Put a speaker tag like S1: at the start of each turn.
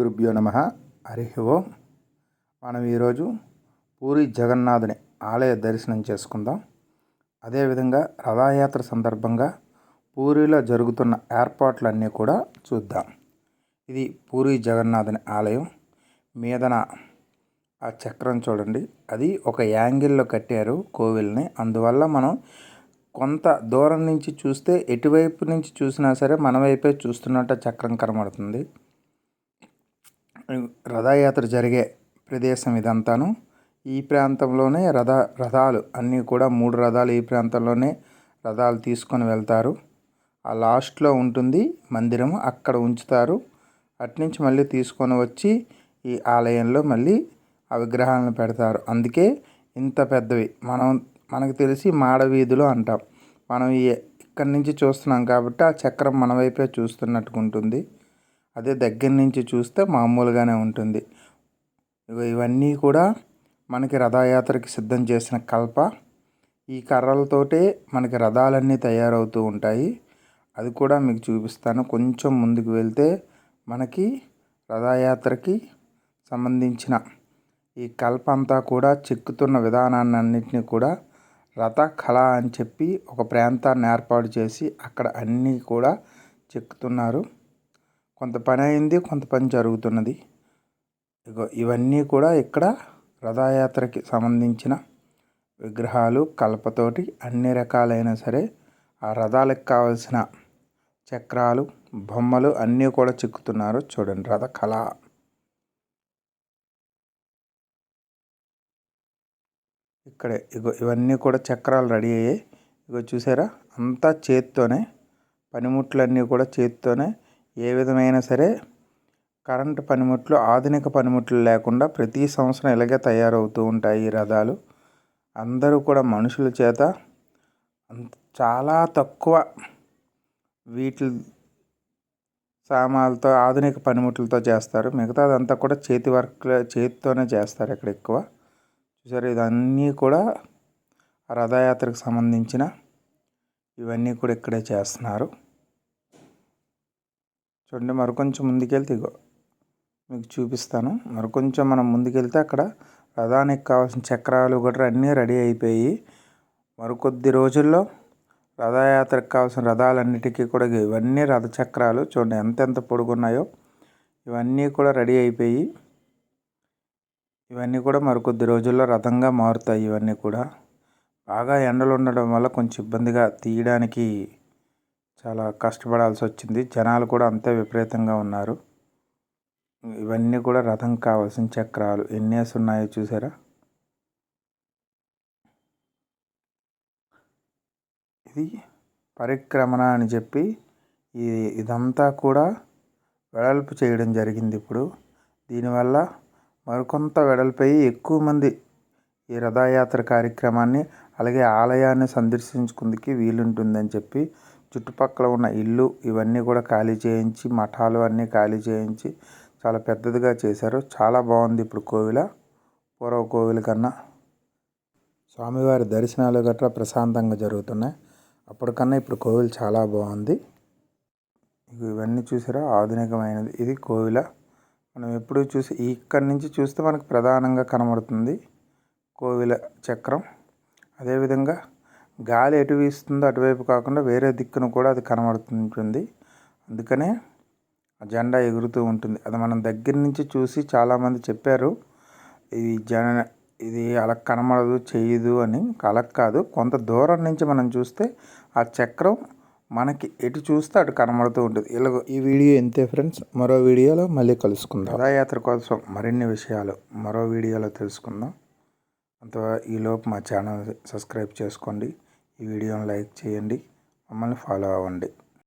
S1: గురుభ్యో నమ. హరి ఓం. మనం ఈరోజు పూరి జగన్నాథుని ఆలయ దర్శనం చేసుకుందాం. అదేవిధంగా రథయాత్ర సందర్భంగా పూరిలో జరుగుతున్న ఏర్పాట్లన్నీ కూడా చూద్దాం. ఇది పూరి జగన్నాథుని ఆలయం. మీదన ఆ చక్రం చూడండి. అది ఒక యాంగిల్లో కట్టారు కోవిల్ని. అందువల్ల మనం కొంత దూరం నుంచి చూస్తే ఎటువైపు నుంచి చూసినా సరే మన వైపే చూస్తున్నట్టు చక్రం కనబడుతుంది. రథయాత్ర జరిగే ప్రదేశం ఇదంతాను. ఈ ప్రాంతంలోనే రథ రథాలు అన్నీ కూడా మూడు రథాలు ఈ ప్రాంతంలోనే రథాలు తీసుకొని వెళ్తారు. ఆ లాస్ట్లో ఉంటుంది మందిరం అక్కడ ఉంచుతారు. అట్నుంచి మళ్ళీ తీసుకొని వచ్చి ఈ ఆలయంలో మళ్ళీ ఆ విగ్రహాలను పెడతారు. అందుకే ఇంత పెద్దవి. మనం మనకు తెలిసి మాడవీధులు అంటాం. మనం ఇక్కడి నుంచి చూస్తున్నాం కాబట్టి ఆ చక్రం మన వైపే చూస్తున్నట్టుగా ఉంటుంది. అదే దగ్గర నుంచి చూస్తే మామూలుగానే ఉంటుంది. ఇవన్నీ కూడా మనకి రథయాత్రకి సిద్ధం చేసిన కల్ప. ఈ కర్రలతోటే మనకి రథాలన్నీ తయారవుతూ ఉంటాయి. అది కూడా మీకు చూపిస్తాను. కొంచెం ముందుకు వెళ్తే మనకి రథయాత్రకి సంబంధించిన ఈ కల్ప అంతా కూడా చెక్కుతున్న విధానాన్ని అన్నింటినీ కూడా రథ కళ అని చెప్పి ఒక ప్రాంతాన్ని ఏర్పాటు చేసి అక్కడ అన్నీ కూడా చెక్కుతున్నారు. కొంత పని అయింది కొంత పని జరుగుతున్నది. ఇగో ఇవన్నీ కూడా ఇక్కడ రథయాత్రకి సంబంధించిన విగ్రహాలు కలపతోటి అన్ని రకాలైన సరే ఆ రథాలకు కావలసిన చక్రాలు బొమ్మలు అన్నీ కూడా చిక్కుతున్నారు చూడండి రథ కళ ఇక్కడే ఇగో ఇవన్నీ కూడా చక్రాలు రెడీ అయ్యాయి. ఇగో చూసారా? అంతా చేత్తోనే పనిముట్లన్నీ కూడా చేత్తోనే ఏ విధమైన సరే కరెంటు పనిముట్లు ఆధునిక పనిముట్లు లేకుండా ప్రతి సంవత్సరం ఇలాగే తయారవుతూ ఉంటాయి ఈ రథాలు. అందరూ కూడా మనుషుల చేత చాలా తక్కువ వీటి సామాన్లతో ఆధునిక పనిముట్లతో చేస్తారు. మిగతాదంతా కూడా చేతి వర్క్ చేతితోనే చేస్తారు ఇక్కడ ఎక్కువ. చూసారు ఇదన్నీ కూడా రథయాత్రకు సంబంధించిన ఇవన్నీ కూడా ఇక్కడే చేస్తున్నారు. చూడండి మరికొంచెం ముందుకెళ్తే ఇగో మీకు చూపిస్తాను. మరికొంచెం మనం ముందుకెళ్తే అక్కడ రథానికి కావాల్సిన చక్రాలు కూడా అన్నీ రెడీ అయిపోయి మరికొద్ది రోజుల్లో రథయాత్రకు కావాల్సిన రథాలన్నిటికీ కూడా ఇవన్నీ రథ చక్రాలు చూడండి ఎంతెంత పొడుగున్నాయో ఇవన్నీ కూడా రెడీ అయిపోయి ఇవన్నీ కూడా మరికొద్ది రోజుల్లో రథంగా మారుతాయి ఇవన్నీ కూడా. బాగా ఎండలు ఉండడం వల్ల కొంచెం ఇబ్బందిగా తీయడానికి చాలా కష్టపడాల్సి వచ్చింది. జనాలు కూడా అంతే విపరీతంగా ఉన్నారు. ఇవన్నీ కూడా రథం కావాల్సిన చక్రాలు. ఎన్నేసి ఉన్నాయో చూసారా? ఇది పరిక్రమణ అని చెప్పి ఈ ఇదంతా కూడా వెడల్పు చేయడం జరిగింది ఇప్పుడు. దీనివల్ల మరికొంత వెడల్పై ఎక్కువ మంది ఈ రథయాత్ర కార్యక్రమాన్ని అలాగే ఆలయాన్ని సందర్శించుకుందుకు వీలుంటుందని చెప్పి చుట్టుపక్కల ఉన్న ఇల్లు ఇవన్నీ కూడా ఖాళీ చేయించి మఠాలు అన్నీ ఖాళీ చేయించి చాలా పెద్దదిగా చేశారు. చాలా బాగుంది ఇప్పుడు కోవిల పూర్వ కోవిల కన్నా. స్వామివారి దర్శనాలు గట్రా ప్రశాంతంగా జరుగుతున్నాయి. అప్పటికన్నా ఇప్పుడు కోవిల్ చాలా బాగుంది. ఇవన్నీ చూసారా? ఆధునికమైనది. ఇది కోవిల. మనం ఎప్పుడు చూసి ఇక్కడి నుంచి చూస్తే మనకు ప్రధానంగా కనబడుతుంది కోవిల చక్రం. అదేవిధంగా గాలి ఎటు వీస్తుందో అటువైపు కాకుండా వేరే దిక్కును కూడా అది కనబడుతుంటుంది. అందుకనే జెండా ఎగురుతూ ఉంటుంది. అది మనం దగ్గర నుంచి చూసి చాలామంది చెప్పారు ఇది జన ఇది అలా కనబడదు చేయదు అని. అలా కాదు. కొంత దూరం నుంచి మనం చూస్తే ఆ చక్రం మనకి ఎటు చూస్తే అటు కనబడుతూ ఉంటుంది. ఇలా ఈ వీడియో ఎంతే ఫ్రెండ్స్. మరో వీడియోలో మళ్ళీ కలుసుకుందాం. రథయాత్ర కోసం మరిన్ని విషయాలు మరో వీడియోలో తెలుసుకుందాం. అంత ఈలోపు మా ఛానల్ సబ్స్క్రైబ్ చేసుకోండి. ఈ వీడియోని లైక్ చేయండి. మమ్మల్ని ఫాలో అవ్వండి.